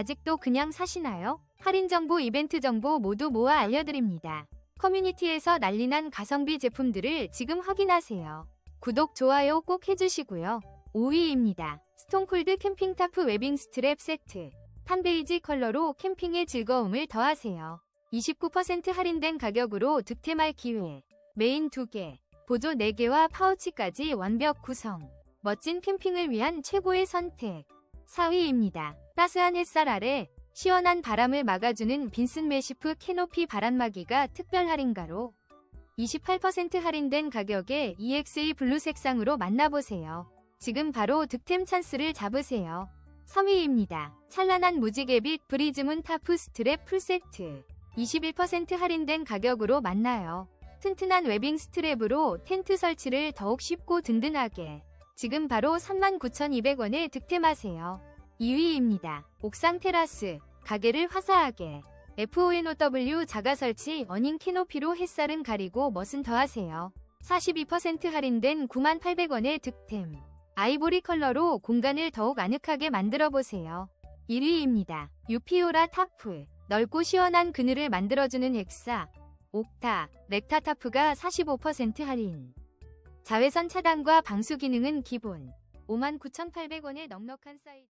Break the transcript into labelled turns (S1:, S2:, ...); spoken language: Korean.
S1: 아직도 그냥 사시나요? 할인 정보, 이벤트 정보 모두 모아 알려드립니다. 커뮤니티에서 난리난 가성비 제품들을 지금 확인하세요. 구독, 좋아요 꼭 해주시고요. 5위입니다. 스톤콜드 캠핑 타프 웨빙 스트랩 세트. 판베이지 컬러로 캠핑의 즐거움을 더하세요. 29% 할인된 가격으로 득템할 기회. 메인 2개, 보조 4개와 파우치까지 완벽 구성. 멋진 캠핑을 위한 최고의 선택. 4위입니다. 따스한 햇살 아래 시원한 바람을 막아주는 빈슨 메시프 캐노피 바람막이가 특별 할인가로 28% 할인된 가격에 EXA 블루 색상으로 만나보세요. 지금 바로 득템 찬스를 잡으세요. 3위입니다. 찬란한 무지개빛 브리즈문 타프 스트랩 풀세트. 21% 할인된 가격으로 만나요. 튼튼한 웨빙 스트랩으로 텐트 설치를 더욱 쉽고 든든하게. 지금 바로 39,200원에 득템하세요. 2위입니다. 옥상 테라스. 가게를 화사하게. FONOW 자가 설치 어닝 캐노피로 햇살은 가리고 멋은 더하세요. 42% 할인된 9800원의 득템. 아이보리 컬러로 공간을 더욱 아늑하게 만들어 보세요. 1위입니다. 유피오라 타프. 넓고 시원한 그늘을 만들어주는 헥사. 옥타, 렉타 타프가 45% 할인. 자외선 차단과 방수 기능은 기본. 59,800원의 넉넉한 사이즈.